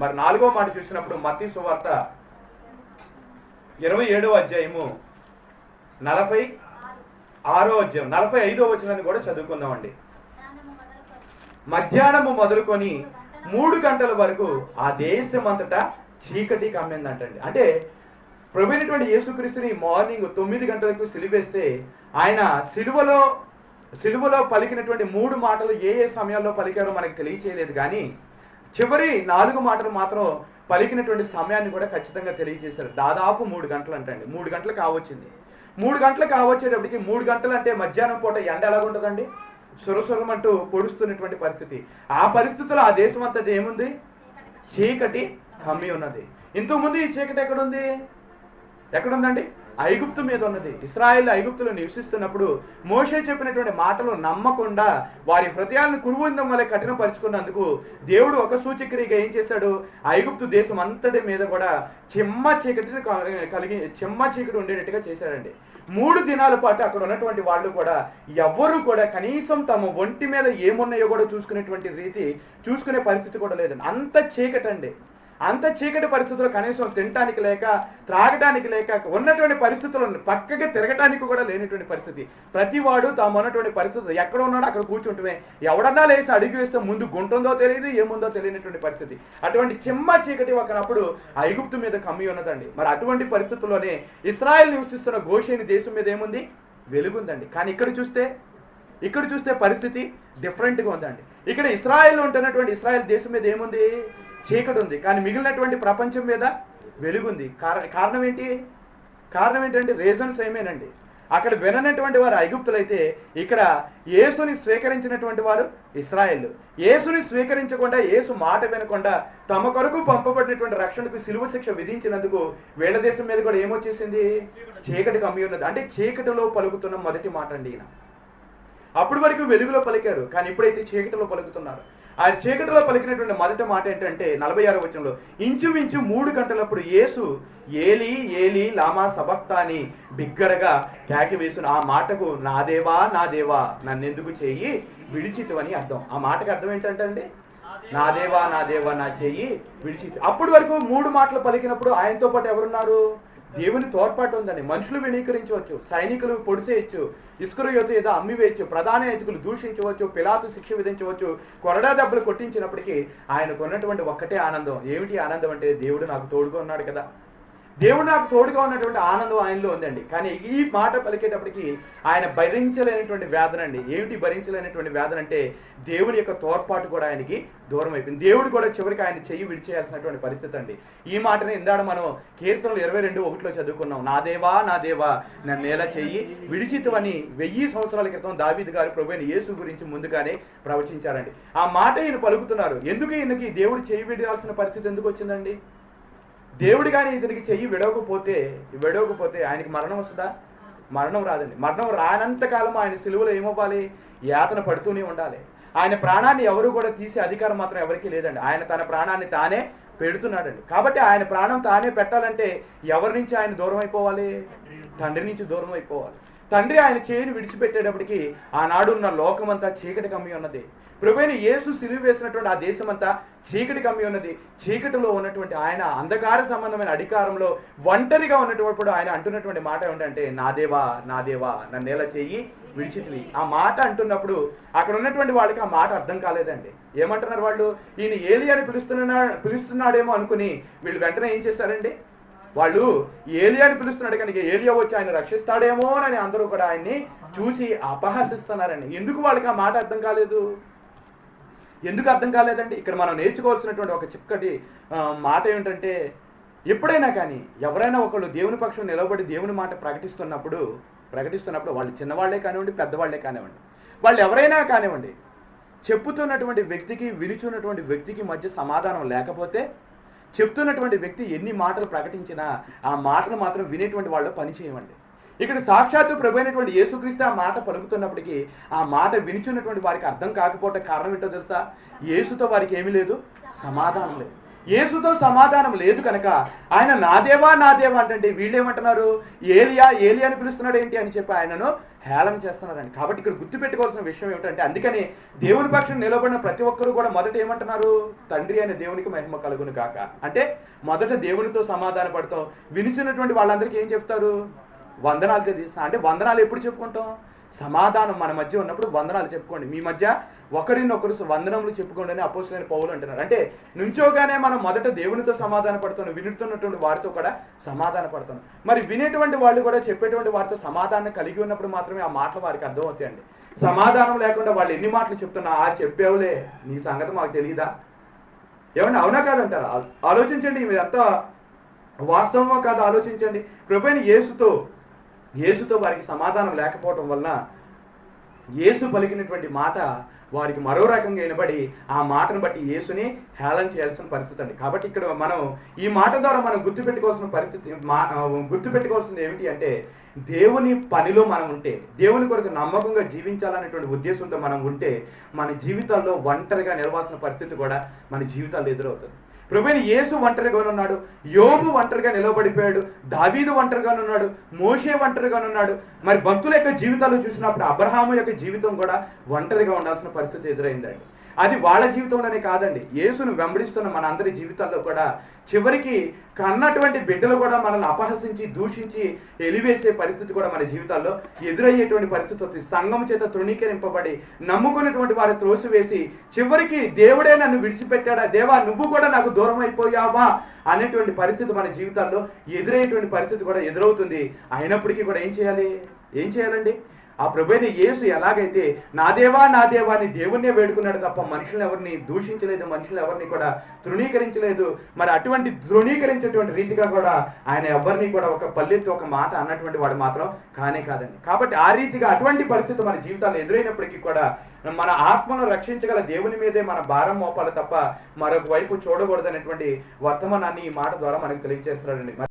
మరి నాలుగో మాట చూసినప్పుడు మత్తి సువార్త ఇరవై ఏడవ అధ్యాయము నలభై ఆరో అధ్యాయం నలభై ఐదో వచనాన్ని కూడా చదువుకుందామండి. మధ్యాహ్నము మొదలుకొని మూడు గంటల వరకు ఆ దేశం అంతటా చీకటి కమ్మిందంటండి. అంటే ప్రభుత్వటువంటి యేసుక్రీస్తుని మార్నింగ్ తొమ్మిది గంటలకు సిలివేస్తే ఆయన సిలువలో సిలువలో పలికినటువంటి మూడు మాటలు ఏ ఏ సమయాల్లో పలికారో మనకు తెలియచేయలేదు కానీ చివరి నాలుగు మాటలు మాత్రం పలికినటువంటి సమయాన్ని కూడా ఖచ్చితంగా తెలియజేశారు. దాదాపు మూడు గంటలు అంటండి మూడు గంటలు కావచ్చింది. మూడు గంటలు కావచ్చేటప్పటికి మూడు గంటలు అంటే మధ్యాహ్నం పూట ఎండ ఎలాగుంటుందండి సురసురమంటూ పొడుస్తున్నటువంటి పరిస్థితి. ఆ పరిస్థితుల్లో ఆ దేశం అంతది ఏముంది? చీకటి కమ్మి ఉన్నది. ఇంతకుముందు ఈ చీకటి ఎక్కడుంది? ఎక్కడుందండి? ఐగుప్తు మీద ఉన్నది. ఇస్రాయేల్ ఐగుప్తులు నివసిస్తున్నప్పుడు మోషే చెప్పినటువంటి మాటలు నమ్మకుండా వారి హృదయాలను కురువందం వల్ల కఠినపరుచుకున్నందుకు దేవుడు ఒక సూచక్రియగా ఏం చేశాడు? ఐగుప్తు దేశం అంతటి మీద కూడా చెమ్మ చీకటిని కలిగి చెమ్మ చీకటి ఉండేటట్టుగా చేశాడండి. మూడు దినాల పాటు అక్కడ ఉన్నటువంటి వాళ్ళు కూడా ఎవ్వరు కూడా కనీసం తమ ఒంటి మీద ఏమున్నాయో కూడా చూసుకునేటువంటి రీతి చూసుకునే పరిస్థితి కూడా లేదండి. అంత చీకటండి. అంత చీకటి పరిస్థితుల్లో కనీసం తినటానికి లేక త్రాగటానికి లేక ఉన్నటువంటి పరిస్థితులను పక్కకి తిరగటానికి కూడా లేనటువంటి పరిస్థితి. ప్రతి వాడు తాము ఉన్నటువంటి పరిస్థితులు ఎక్కడ ఉన్నాడో అక్కడ కూర్చుంటుమే. ఎవడన్నా లేసి అడిగి వేస్తే ముందు గుంటుందో తెలియదు ఏముందో తెలియనటువంటి పరిస్థితి. అటువంటి చిమ్మ చీకటి ఒకనప్పుడు ఐగుప్తు మీద కమ్మి ఉన్నదండి. మరి అటువంటి పరిస్థితుల్లోనే ఇస్రాయల్ నివసిస్తున్న గోషేని దేశం మీద ఏముంది? వెలుగుందండి. కానీ ఇక్కడ చూస్తే ఇక్కడ చూస్తే పరిస్థితి డిఫరెంట్గా ఉందండి. ఇక్కడ ఇస్రాయల్ ఉంటున్నటువంటి ఇస్రాయల్ దేశం మీద ఏముంది? చీకటి ఉంది. కానీ మిగిలినటువంటి ప్రపంచం మీద వెలుగుంది. కారణం ఏంటి? కారణం ఏంటంటే రీజన్స్ ఏమేనండి అక్కడ విననటువంటి వారు ఐగుప్తులైతే ఇక్కడ యేసుని స్వీకరించినటువంటి వారు ఇస్రాయేల్. యేసుని స్వీకరించకుండా యేసు మాట వినకుండా తమ కొరకు పంపబడినటువంటి రక్షణకు సిలువ శిక్ష విధించినందుకు వీళ్ళ దేశం మీద కూడా ఏమొచ్చేసింది? చీకటి కమ్మి ఉన్నది. అంటే చీకటిలో పలుకుతున్న మొదటి మాట అండి ఈయన. అప్పటి వరకు వెలుగులో పలికారు. కానీ ఇప్పుడైతే చీకటిలో పలుకుతున్నారు. ఆయన చీకటిలో పలికినటువంటి మొదటి మాట ఏంటంటే నలభై ఆరు వచనంలో ఇంచుమించు మూడు గంటలప్పుడు యేసు ఏలి ఏలి లామా సబక్తా అని బిగ్గరగా కేక వేసిన ఆ మాటకు నా దేవా నా దేవా నన్నెందుకు చేయి విడిచితవని అర్థం. ఆ మాటకు అర్థం ఏంటంటే అండి నా దేవా నా దేవా నా చేయి విడిచి అప్పటి వరకు మూడు మాటలు పలికినప్పుడు ఆయనతో పాటు ఎవరున్నారు? దేవుని తోడ్పాటు ఉందని మనుషులు వినీకరించవచ్చు సైనికులు పొడిసేయచ్చు ఇసుకరు యువత ఏదో అమ్మి వేయచ్చు ప్రధాన యాజకులు దూషించవచ్చు పిలాతు శిక్ష విధించవచ్చు కొరడా దెబ్బలు కొట్టించినప్పటికీ ఆయనకు ఉన్నటువంటి ఒక్కటే ఆనందం. ఏమిటి ఆనందం అంటే దేవుడు నాకు తోడుగా ఉన్నాడు కదా. దేవుడు నాకు తోడుగా ఉన్నటువంటి ఆనందం ఆయనలో ఉందండి. కానీ ఈ మాట పలికేటప్పటికి ఆయన భరించలేనటువంటి వేదన అండి. ఏమిటి భరించలేనటువంటి వేదన అంటే దేవుని యొక్క తోడ్పాటు కూడా ఆయనకి దూరం అయిపోయింది. దేవుడు కూడా చివరికి ఆయన చెయ్యి విడిచేయాల్సినటువంటి పరిస్థితి అండి. ఈ మాటని ఇందాడ మనం కీర్తనలు ఇరవై రెండు ఒకటిలో చదువుకున్నాం. నా దేవా నా దేవా నన్ను నేల చెయ్యి విడిచితవని వెయ్యి సంవత్సరాల క్రితం దావీద్ గారు ప్రభుత్వ యేసు గురించి ముందుగానే ప్రవచించారండి. ఆ మాట ఈయన పలుకుతున్నారు. ఎందుకు ఈయనకి దేవుడు చెయ్యి విడాల్సిన పరిస్థితి ఎందుకు వచ్చిందండి? దేవుడు కానీ ఇతనికి చెయ్యి విడవకపోతే విడవకపోతే ఆయనకి మరణం వస్తుందా? మరణం రాదండి. మరణం రానంత కాలం ఆయన సిలువలో ఏమవ్వాలి? యాతన పడుతూనే ఉండాలి. ఆయన ప్రాణాన్ని ఎవరు కూడా తీసే అధికారం మాత్రం ఎవరికీ లేదండి. ఆయన తన ప్రాణాన్ని తానే పెడుతున్నాడండి. కాబట్టి ఆయన ప్రాణం తానే పెట్టాలంటే ఎవరి నుంచి ఆయన దూరం అయిపోవాలి తండ్రి నుంచి దూరం అయిపోవాలి తండ్రి ఆయన చేయిని విడిచిపెట్టేటప్పటికి ఆనాడున్న లోకమంతా చీకటి కమ్మి ఉన్నది. ప్రభుని యేసు సిలువ వేసినటువంటి ఆ దేశమంతా చీకటి కమ్మి ఉన్నది. చీకటిలో ఉన్నటువంటి ఆయన అంధకార సంబంధమైన అధికారంలో ఒంటరిగా ఉన్నటువంటి ఆయన అంటున్నటువంటి మాట ఏంటంటే నా దేవా నా దేవా నన్ను ఎలా చేయి విడిచితివి. ఆ మాట అంటున్నప్పుడు అక్కడ ఉన్నటువంటి వాళ్ళకి ఆ మాట అర్థం కాలేదండి. ఏమంటున్నారు వాళ్ళు? ఈయన ఏలి అని పిలుస్తున్నా పిలుస్తున్నాడేమో అనుకుని వీళ్ళు వెంటనే ఏం చేశారండి వాళ్ళు ఏలియాని పిలుస్తున్నాడు కనుక ఏలియా వచ్చి ఆయన రక్షిస్తాడేమో అని అందరూ కూడా ఆయన్ని చూసి అపహసిస్తున్నారండి. ఎందుకు వాళ్ళకి ఆ మాట అర్థం కాలేదు? ఎందుకు అర్థం కాలేదండి? ఇక్కడ మనం నేర్చుకోవాల్సినటువంటి ఒక చిక్కటి మాట ఏమిటంటే ఎప్పుడైనా కానీ ఎవరైనా ఒకళ్ళు దేవుని పక్షం నిలబడి దేవుని మాట ప్రకటిస్తున్నప్పుడు ప్రకటిస్తున్నప్పుడు వాళ్ళు చిన్నవాళ్ళే కానివ్వండి పెద్దవాళ్ళే కానివ్వండి వాళ్ళు ఎవరైనా కానివ్వండి చెప్పుతున్నటువంటి వ్యక్తికి విలుచున్నటువంటి వ్యక్తికి మధ్య సమాధానం లేకపోతే చెప్తున్నటువంటి వ్యక్తి ఎన్ని మాటలు ప్రకటించినా ఆ మాటలు మాత్రం వినేటువంటి వాళ్ళు పని చేయమండి. ఇక్కడ సాక్షాత్తు ప్రభు అయినటువంటి యేసుక్రీస్తు ఆ మాట పలుకుతున్నప్పటికీ ఆ మాట వినిచున్నటువంటి వారికి అర్థం కాకపోవటం కారణం ఏంటో తెలుసా? యేసుతో వారికి ఏమీ లేదు సమాధానం లేదు. యేసుతో సమాధానం లేదు కనుక ఆయన నా దేవా నా దేవా అంటే వీళ్ళేమంటున్నారు? ఏలియా ఏలియా అని పిలుస్తున్నాడు ఏంటి అని చెప్పి ఆయనను హేళన చేస్తున్నారండి. కాబట్టి ఇక్కడ గుర్తుపెట్టుకోవాల్సిన విషయం ఏమిటంటే అందుకని దేవుని పక్షం నిలబడిన ప్రతి ఒక్కరు కూడా మొదట ఏమంటున్నారు? తండ్రి అయిన దేవునికి మహిమ కలుగును కాక అంటే మొదట దేవునితో సమాధాన పడతాం. వినిచినటువంటి వాళ్ళందరికీ ఏం చెప్తారు? వందనాలు తెలియజేస్తా అంటే వందనాలు ఎప్పుడు చెప్పుకుంటాం? సమాధానం మన మధ్య ఉన్నప్పుడు వందనాలు చెప్పుకోండి. మీ మధ్య ఒకరినొకరు వందనములు చెప్పుకోండి అని అపోసలైన పౌలు అంటున్నారు. అంటే నుంచోగానే మనం మొదట దేవునితో సమాధాన పడుతున్నాం వినుతున్నటువంటి వారితో కూడా సమాధాన పడుతున్నాం మరి వినేటువంటి వాళ్ళు కూడా చెప్పేటువంటి వారితో సమాధానం కలిగి ఉన్నప్పుడు మాత్రమే ఆ మాటలు వారికి అర్థమవుతాయండి. సమాధానం లేకుండా వాళ్ళు ఎన్ని మాటలు చెప్తున్నా ఆ చెప్పేవులే నీ సంగతి మాకు తెలియదా ఏమన్నా అవునా కాదంటారా? ఆ- ఆలోచించండి ఇదంతా వాస్తవమో కాదు ఆలోచించండి. ప్రభుని యేసుతో యేసుతో వారికి సమాధానం లేకపోవటం వలన యేసు పలికినటువంటి మాట వారికి మరో రకంగా వినబడి ఆ మాటను బట్టి యేసుని హేళన చేయాల్సిన పరిస్థితి అండి. కాబట్టి ఇక్కడ మనం ఈ మాట ద్వారా మనం గుర్తుపెట్టుకోవాల్సిన పరిస్థితి మా గుర్తుపెట్టుకోవాల్సింది ఏమిటి అంటే దేవుని పనిలో మనం ఉంటే దేవుని కొరకు నమ్మకంగా జీవించాలనేటువంటి ఉద్దేశంతో మనం ఉంటే మన జీవితాల్లో ఒంటరిగా నిలవాల్సిన పరిస్థితి కూడా మన జీవితాల్లో ఎదురవుతుంది. ప్రభుని యేసు ఒంటరిగా ఉన్నాడు యోబు ఒంటరిగా నిలబడిపోయాడు దావీదు ఒంటరిగా ఉన్నాడు మోషే ఒంటరిగా ఉన్నాడు. మరి భక్తుల యొక్క జీవితాలు చూసినప్పుడు అబ్రహాము యొక్క జీవితం కూడా ఒంటరిగా ఉండాల్సిన పరిస్థితి ఎదురైందండి. అది వాళ్ళ జీవితంలోనే కాదండి. యేసును వెంబడిస్తున్న మన అందరి జీవితాల్లో కూడా చివరికి కన్నటువంటి బిడ్డలు కూడా మనల్ని అపహసించి దూషించి ఎలివేసే పరిస్థితి కూడా మన జీవితాల్లో ఎదురయ్యేటువంటి పరిస్థితి వస్తుంది సంఘం చేత తృణీకరింపబడి నమ్ముకున్నటువంటి వారి త్రోసివేసి చివరికి దేవుడే నన్ను విడిచిపెట్టాడా? దేవా నువ్వు కూడా నాకు దూరం అయిపోయావా అనేటువంటి పరిస్థితి మన జీవితాల్లో ఎదురయ్యేటువంటి పరిస్థితి కూడా ఎదురవుతుంది. అయినప్పటికీ కూడా ఏం చేయాలి? ఏం చేయాలండి? ఆ ప్రభుని యేసు ఎలాగైతే నా దేవా నా దేవా అని దేవుణ్ణే వేడుకున్నాడు తప్ప మనుషులను ఎవరిని దూషించలేదు మనుషులు ఎవరిని కూడా తృణీకరించలేదు. మరి అటువంటి తృణీకరించేటువంటి రీతిగా కూడా ఆయన ఎవరిని కూడా ఒక పల్లెత్తు ఒక మాట అన్నటువంటి వాడు మాత్రం కానే కాదండి. కాబట్టి ఆ రీతిగా అటువంటి పరిస్థితి మన జీవితాలు ఎదురైనప్పటికీ కూడా మన ఆత్మను రక్షించగల దేవుని మీదే మన భారం మోపాలి తప్ప మరొక వైపు చూడకూడదనేటువంటి వర్తమానాన్ని ఈ మాట ద్వారా మనకు తెలియజేస్తున్నాడండి.